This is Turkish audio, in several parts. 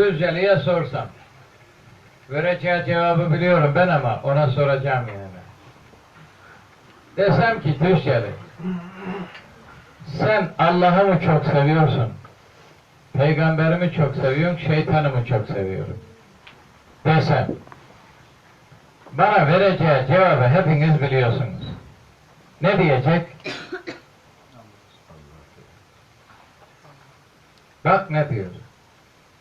Düzceli'ye sorsam. Vereceği cevabı biliyorum ben ama ona soracağım yani. Desem ki Düzceli, sen Allah'ı mı çok seviyorsun? Peygamberimi çok seviyorum, şeytanı mı çok seviyorum? Desem, bana vereceği cevabı hepiniz biliyorsunuz. Ne diyecek? Bak ne diyor.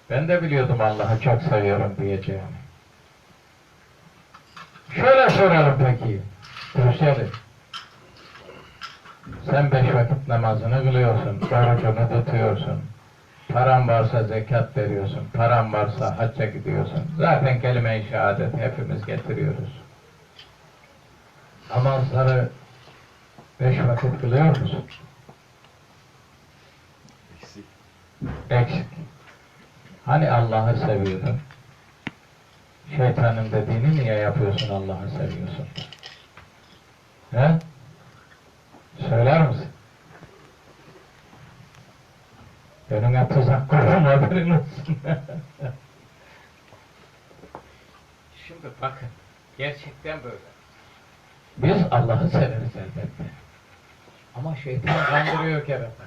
Ben de biliyordum Allah'ı çok seviyorum diyeceğini. Şöyle soralım peki. Düşelim. Sen beş vakit namazını kılıyorsun, orucunu tutuyorsun. Paran varsa zekat veriyorsun, paran varsa hacca gidiyorsun. Zaten kelime-i şehadet hepimiz getiriyoruz. Namazları beş vakit kılıyor musun? Eksik. Eksik. Hani Allah'ı seviyordun? Şeytanın dediğini niye yapıyorsun Allah'ı seviyorsun? He? Söyler misin? Önüne tuzak kurun haberin olsun. Şimdi bakın, gerçekten böyle. Biz Allah'ı severiz elbette. Ama şeytan kandırıyor kerata.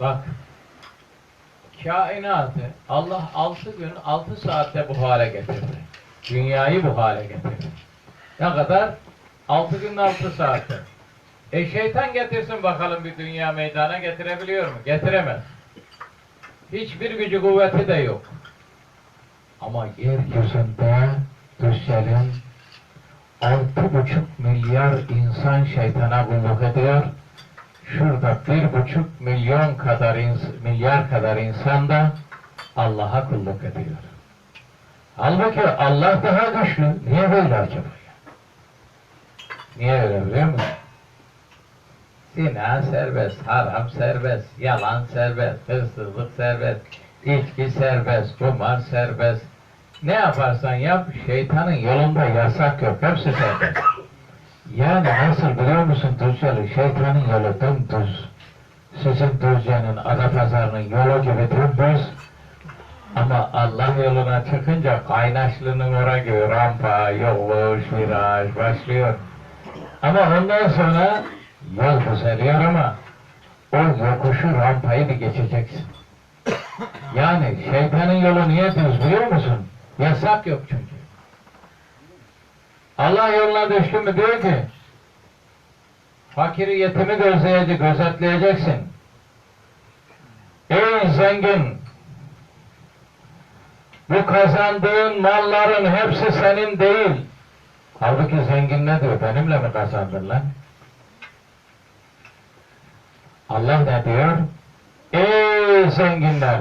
Bak, kainatı Allah altı gün, altı saatte bu hale getirdi. Dünyayı bu hale getirdi. Ne kadar? Altı gün, altı saatte. E şeytan getirsin bakalım bir dünya meydana getirebiliyor mu? Getiremez. Hiçbir gücü kuvveti de yok. Ama yeryüzünde Düzcel'in altı buçuk milyar insan şeytana kulluk ediyor. Şurada bir buçuk milyon kadar milyar kadar insan da Allah'a kulluk ediyor. Halbuki Allah daha güçlü. Niye böyle acaba? Niye öyle biliyor musun? Zina serbest, haram serbest, yalan serbest, hırsızlık serbest, içki serbest, kumar serbest. Ne yaparsan yap, şeytanın yolunda yasak yok, hepsi serbest. Yani nasıl biliyor musun Düzceli? Şeytanın yolu dümdüz. Sizin Düzce'nin, Adapazarı'nın yolu gibi dümdüz. Ama Allah yoluna çıkınca Kaynaşlı'nın oraya gibi rampa, yokuş, viraj başlıyor. Ama ondan sonra yol düzeliyor ama o yokuşu, rampayı bir geçeceksin. Yani şeytanın yolu niye düz biliyor musun? Yasak yok çünkü. Allah yoluna düştün mü diyor ki fakiri yetimi gözleyici, gözetleyeceksin. Ey zengin bu kazandığın malların hepsi senin değil. Halbuki zengin ne diyor? Benimle mi kazandın lan? Allah ne diyor? Ey zenginler!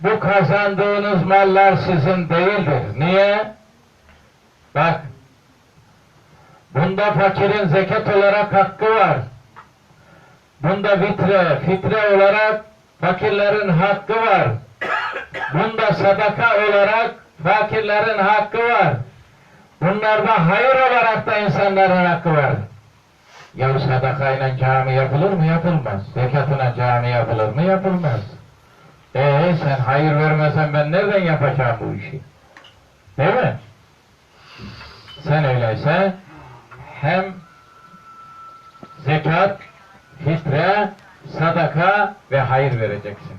Bu kazandığınız mallar sizin değildir. Niye? Bak, bunda fakirin zekat olarak hakkı var. Bunda vitre, fitre olarak fakirlerin hakkı var. Bunda sadaka olarak fakirlerin hakkı var. Bunlarda hayır olarak da insanların hakkı var. Ya sadakayla cami yapılır mı? Yapılmaz. Zekatına cami yapılır mı? Yapılmaz. Ee sen hayır vermesen ben nereden yapacağım bu işi? Değil mi? Sen öyleyse hem zekat, fitre, sadaka ve hayır vereceksin.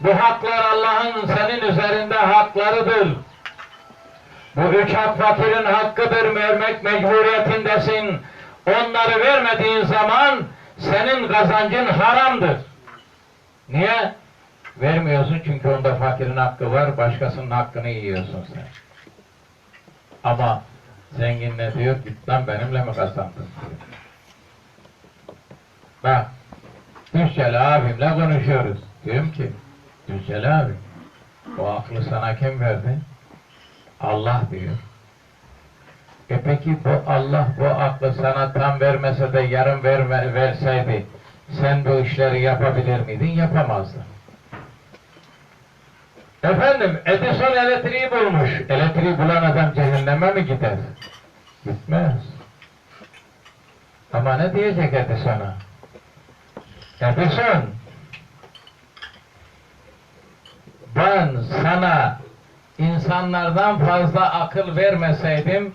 Bu haklar Allah'ın senin üzerinde haklarıdır. Bu üç hak fakirin hakkıdır vermek mecburiyetindesin. Onları vermediğin zaman senin kazancın haramdır. Niye? Vermiyorsun çünkü onda fakirin hakkı var, başkasının hakkını yiyorsun sen. Ama zengin ne diyor? Git lan benimle mi kazandın diyor. Bak, Düzceli abimle konuşuyoruz. Diyorum ki, Düzceli abi, o aklı sana kim verdi? Allah diyor. E peki bu Allah bu aklı sana tam vermese de yarım verme, verseydi sen bu işleri yapabilir miydin? Yapamazdın. Efendim Edison elektriği bulmuş. Elektriği bulan adam cehenneme mi gider? Gitmez. Ama ne diyecek Edison'a? Edison ben sana insanlardan fazla akıl vermeseydim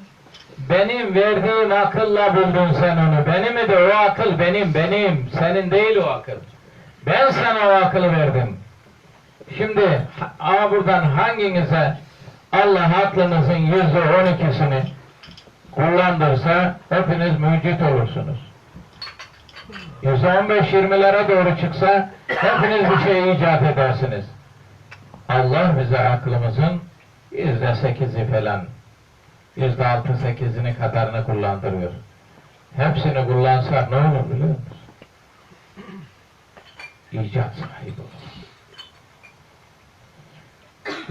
benim verdiğim akılla buldun sen onu. Benim de o akıl benim, benim. Senin değil o akıl. Ben sana o akılı verdim. Şimdi ama buradan hanginize Allah aklınızın yüzde on ikisini kullandırsa hepiniz mücit olursunuz. Yüzde on beş yirmilere doğru çıksa hepiniz bir şey icat edersiniz. Allah bize aklımızın yüzde sekizi falan, yüzde altı sekizini kadarını kullandırıyor. Hepsini kullansak ne olur biliyor musun? İcat sahibi olur.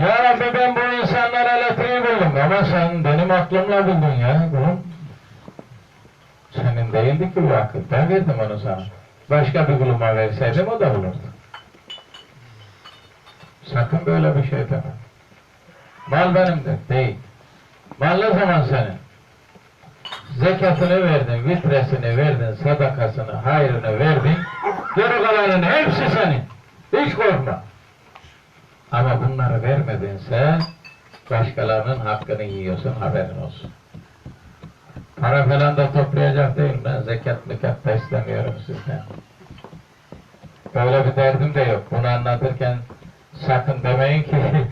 Ya Rabbi ben bu insanlara elektriği buldum ama sen benim aklımla buldun ya. Oğlum. Senin değildi ki bu akıl. Ben verdim onu sana. Başka bir kuluma verseydim o da bulurdu. Sakın böyle bir şey deme. Mal benimdir. Değil. Mal ne zaman senin? Zekatını verdin, vitresini verdin, sadakasını, hayrını verdin. Geri kalanın hepsi senin. Hiç korkma. Ama bunları vermedinse başkalarının hakkını yiyorsun haberin olsun. Para falan da toplayacak değilim ben zekat mekat da istemiyorum sizden. Böyle bir derdim de yok. Bunu anlatırken sakın demeyin ki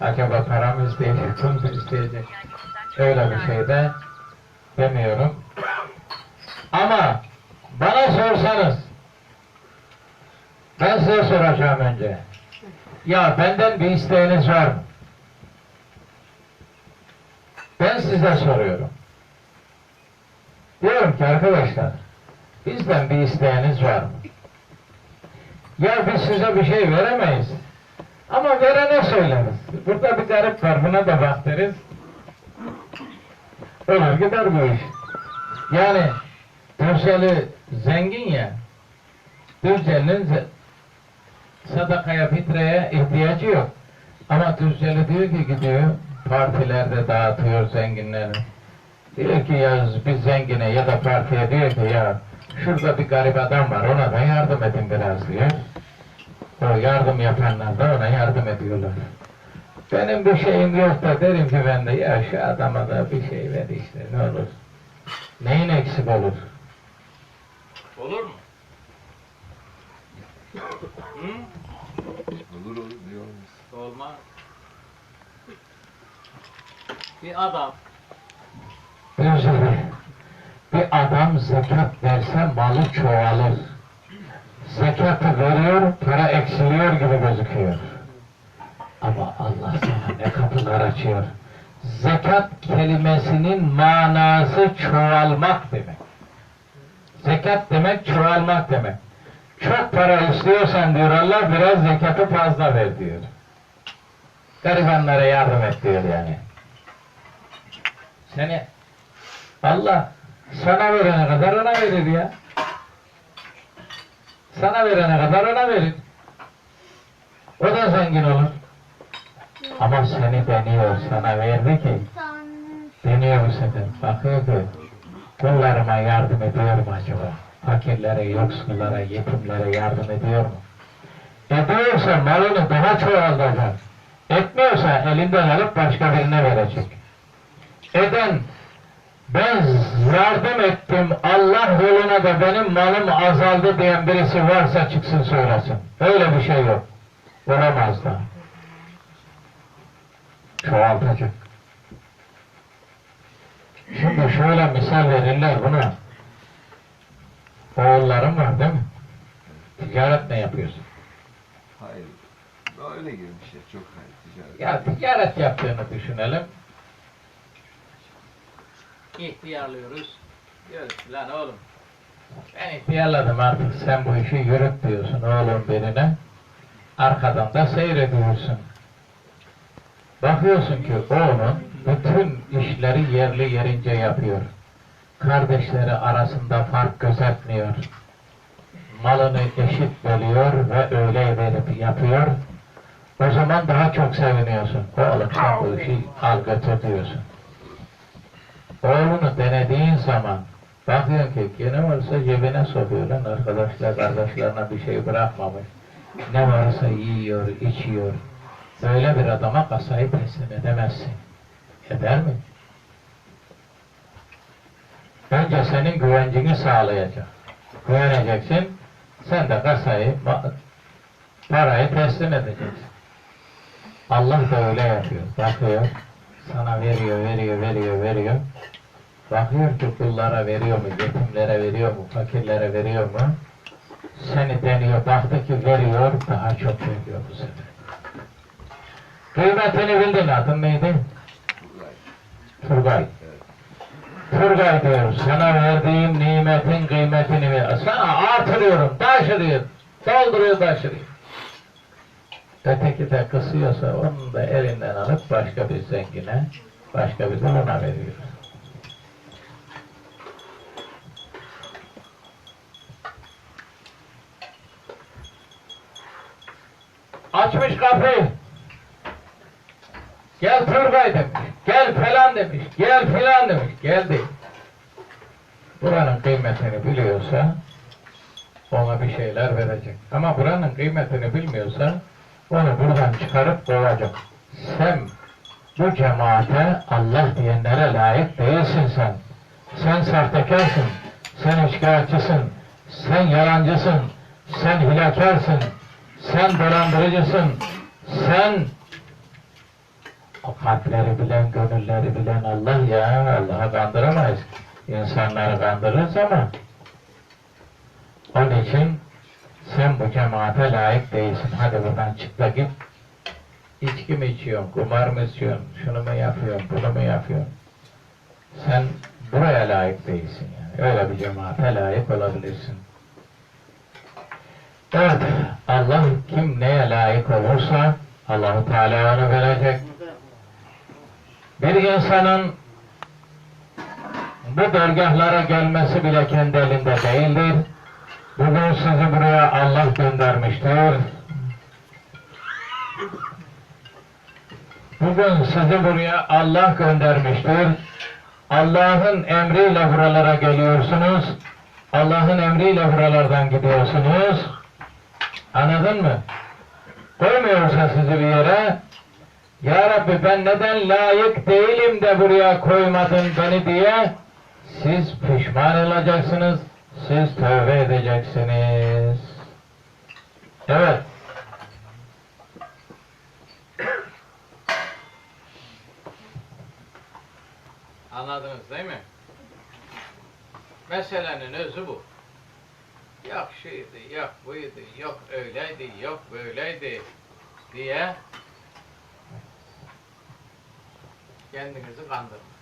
acaba para mı isteyecek, mu isteyecek. Öyle bir şey de demiyorum. Ama bana sorsanız ben size soracağım önce. Ya benden bir isteğiniz var mı? Ben size soruyorum. Diyorum ki arkadaşlar, bizden bir isteğiniz var mı? Ya biz size bir şey veremeyiz. Ama verene söyleriz. Burada bir garip var, buna da bak deriz. Olur gider bu iş. Yani Düzceli zengin ya, Düzceli'nin sadakaya, fitreye ihtiyacı yok. Ama Düzceli diyor ki gidiyor, partilerde dağıtıyor zenginleri. Diyor ki ya bir zengine ya da partiye diyor ki ya şurada bir garip adam var ona da yardım edin biraz diyor. O yardım yapanlar da ona yardım ediyorlar. Benim bir şeyim yok da derim ki ben de ya şu adama da bir şey ver işte ne olur. Neyin eksik olur mu? Hı? Olur olur niye olmaz? Olmaz. Bir adam Üzülür. Bir adam zekat verse malı çoğalır. Zekatı veriyor, para eksiliyor gibi gözüküyor. Ama Allah sana ne kapılar açıyor. Zekat kelimesinin manası çoğalmak demek. Zekat demek çoğalmak demek. Çok para istiyorsan diyor Allah biraz zekatı fazla ver diyor. Garibanlara yardım et diyor yani. Seni Allah sana verene kadar ona verir ya. Sana verene kadar ona verir. O da zengin olur. Ama seni deniyor, sana verdi ki deniyor bu sefer. Bakıyor ki kullarıma yardım ediyor mu acaba? Fakirlere, yoksullara, yetimlere yardım ediyor mu? Ediyorsa malını daha çoğaltacak. Etmiyorsa elinden alıp başka birine verecek. Eden ben yardım ettim Allah yoluna da benim malım azaldı diyen birisi varsa çıksın söylesin. Öyle bir şey yok. Olamaz da. Çoğaltacak. Şimdi şöyle misal verirler buna. Oğullarım var değil mi? Ticaret ne yapıyorsun? Hayır. Öyle gibi bir şey. Çok hayır. Ticaret. Ya ticaret yaptığını düşünelim. İhtiyarlıyoruz. Diyoruz lan oğlum ben ihtiyarladım artık sen bu işi yürüt diyorsun oğlum birine. Arkadan da seyrediyorsun. Bakıyorsun ki oğlun bütün işleri yerli yerince yapıyor. Kardeşleri arasında fark gözetmiyor. Malını eşit bölüyor ve öyle verip yapıyor. O zaman daha çok seviniyorsun. Oğlum sen bu işi al götür diyorsun. Oğlunu denediğin zaman bakıyorsun ki gene varsa cebine sokuyor lan arkadaşlar kardeşlerine bir şey bırakmamış. Ne varsa yiyor, içiyor. Böyle bir adama kasayı teslim edemezsin. Eder mi? Önce senin güvencini sağlayacak. Güveneceksin, sen de kasayı, parayı teslim edeceksin. Allah da öyle yapıyor. Bakıyor, sana veriyor, veriyor, veriyor, veriyor. Bakıyor ki kullara veriyor mu, yetimlere veriyor mu, fakirlere veriyor mu? Seni deniyor, baktı ki veriyor, daha çok veriyor bu sefer. Kıymetini bildin, adın neydi? Turgay. Turgay diyor, sana verdiğim nimetin kıymetini ver. Sana artırıyorum, taşırıyorum, dolduruyor, taşırıyor. Öteki de kısıyorsa onu da elinden alıp başka bir zengine, başka bir duruna veriyor. Açmış kapıyı. Gel Turgay demiş. Gel falan demiş. Gel filan demiş. Geldi. Buranın kıymetini biliyorsa ona bir şeyler verecek. Ama buranın kıymetini bilmiyorsa onu buradan çıkarıp kovacak. Sen bu cemaate Allah diyenlere layık değilsin sen. Sen sahtekarsın. Sen şikayetçisin. Sen yalancısın. Sen hilakarsın. Sen dolandırıcısın. Sen o kalpleri bilen, gönülleri bilen Allah ya. Allah'ı kandıramayız. İnsanları kandırırız ama onun için sen bu cemaate layık değilsin. Hadi buradan çık da git. İçki mi içiyorsun, kumar mı içiyorsun, şunu mu yapıyorsun, bunu mu yapıyorsun? Sen buraya layık değilsin yani. Öyle bir cemaate layık olabilirsin. Evet, Allah kim neye layık olursa Allahu Teala onu verecek. Bir insanın bu dergahlara gelmesi bile kendi elinde değildir. Bugün sizi buraya Allah göndermiştir. Bugün sizi buraya Allah göndermiştir. Allah'ın emriyle buralara geliyorsunuz. Allah'ın emriyle buralardan gidiyorsunuz. Anladın mı? Koymuyorsa sizi bir yere, Ya Rabbi ben neden layık değilim de buraya koymadın beni diye siz pişman olacaksınız, siz tövbe edeceksiniz. Evet. Anladınız değil mi? Meselenin özü bu. Yok şuydu, yok buydu, yok öyleydi, yok böyleydi diye kendinizi kandırın.